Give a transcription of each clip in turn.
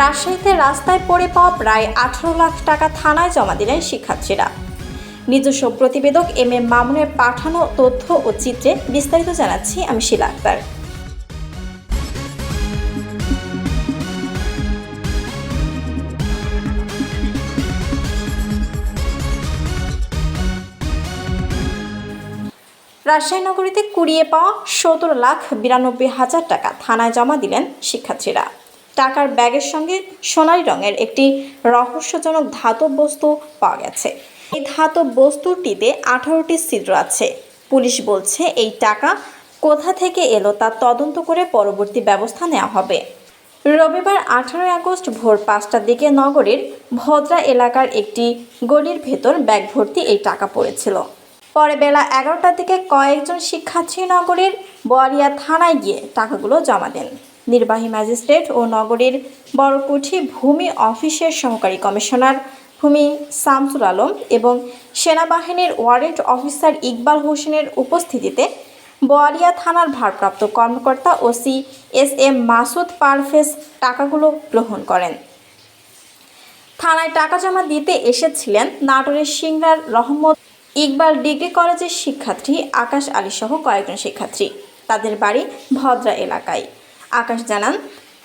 রাজশাহীতে রাস্তায় পড়ে পাওয়া প্রায় আঠারো লাখ টাকা থানায় জমা দিলেন শিক্ষার্থীরা। নিজস্ব প্রতিবেদক এম এম মামুনের পাঠানো তথ্য ও চিত্রে বিস্তারিত জানাচ্ছি আমি শিলা আক্তার রাজশাহী নগরীতে কুড়িয়ে পাওয়া সতেরো লাখ বিরানব্বই হাজার টাকা থানায় জমা দিলেন শিক্ষার্থীরা। টাকার ব্যাগের সঙ্গে সোনালী রঙের একটি রহস্যজনক ধাতব বস্তু পাওয়া গেছে। এই ধাতব বস্তুটিতে আঠারোটি ছিদ্র আছে। পুলিশ বলছে এই টাকা কোথা থেকে এলো তা তদন্ত করে পরবর্তী ব্যবস্থা নেওয়া হবে। রবিবার আঠারোই আগস্ট ভোর পাঁচটার দিকে নগরীর ভদ্রা এলাকার একটি গলির ভেতর ব্যাগ ভর্তি এই টাকা পড়েছিল। পরে বেলা এগারোটার দিকে কয়েকজন শিক্ষার্থী নগরীর বোয়ালিয়া থানায় গিয়ে টাকাগুলো জমা দেন। নির্বাহী ম্যাজিস্ট্রেট ও নগরীর বড়কুঠি ভূমি অফিসের সহকারী কমিশনার ভূমি শামসুল আলম এবং সেনাবাহিনীর ওয়ারেন্ট অফিসার ইকবাল হোসেনের উপস্থিতিতে বোয়ালিয়া থানার ভারপ্রাপ্ত কর্মকর্তা OC S M Masud Parvez টাকাগুলো গ্রহণ করেন। থানায় টাকা জমা দিতে এসেছিলেন নাটোরের সিংড়ার রহমত ইকবাল ডিগ্রি কলেজের শিক্ষার্থী আকাশ আলী সহ কয়েকজন শিক্ষার্থী। তাদের বাড়ি ভদ্রা এলাকায়। আকাশ জানান,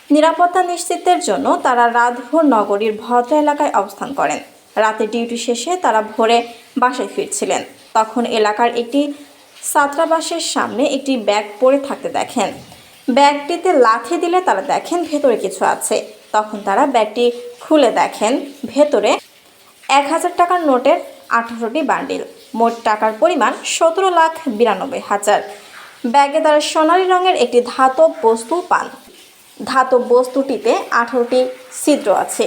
নিরাপত্তা নিশ্চিতের জন্য তারা রাতভোর নগরীর ভদ্রা এলাকায় অবস্থান করেন। রাতে ডিউটি শেষে তারা ভোরে বাসায় ফিরছিলেন। তখন এলাকার একটি ছাত্রাবাসের সামনে একটি ব্যাগ পড়ে থাকতে দেখেন। ব্যাগটিতে লাথি দিলে তারা দেখেন ভেতরে কিছু আছে। তখন তারা ব্যাগটি খুলে দেখেন, ভেতরে এক হাজার টাকার নোটের আঠারোটি বান্ডিল। মোট টাকার পরিমাণ সতেরো লাখ বিরানব্বই হাজার। ব্যাগে তারা সোনালী রঙের একটি ধাতব বস্তু পান। ধাতব বস্তুটিতে আঠারোটি ছিদ্র আছে।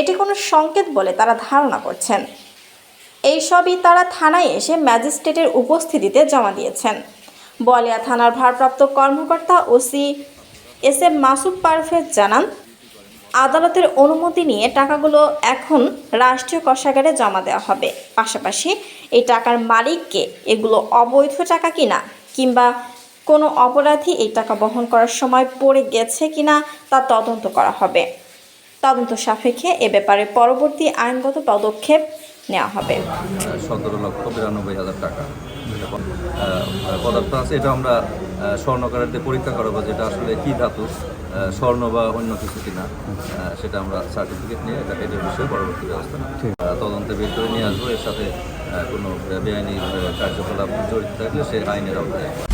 এটি কোনো সংকেত বলে তারা ধারণা করছেন। এই সবই তারা থানায় এসে ম্যাজিস্ট্রেটের উপস্থিতিতে জমা দিয়েছেন। বলিয়া থানার ভারপ্রাপ্ত কর্মকর্তা OC S M Masud Parvez জানান, আদালতের অনুমতি নিয়ে টাকাগুলো এখন রাষ্ট্রীয় কোষাগারে জমা দেওয়া হবে। পাশাপাশি এই টাকার মালিককে এগুলো অবৈধ টাকা কিনা কিংবা কোনো অপরাধী এই টাকা বহন করার সময় পড়ে গেছে কিনা তা তদন্ত করা হবে। তদন্ত সাপেক্ষে এ ব্যাপারে পরবর্তী আইনগত পদক্ষেপ নেওয়া হবে। সতেরো লক্ষ বিরানব্বই হাজার টাকা। পদার্থ আছে, এটা আমরা স্বর্ণকারের পরীক্ষা করাবো যেটা আসলে কি ধাতু স্বর্ণ বা অন্য কিছু কিনা সেটা আমরা সার্টিফিকেট নিয়ে এটা এটার বিষয়ে পরবর্তী ব্যবস্থা তদন্তে বের করে নিয়ে আসব এর সাথে কোনো বেআইনি কার্যকলাপ জড়িত থাকলে সে আইনের আওতায়।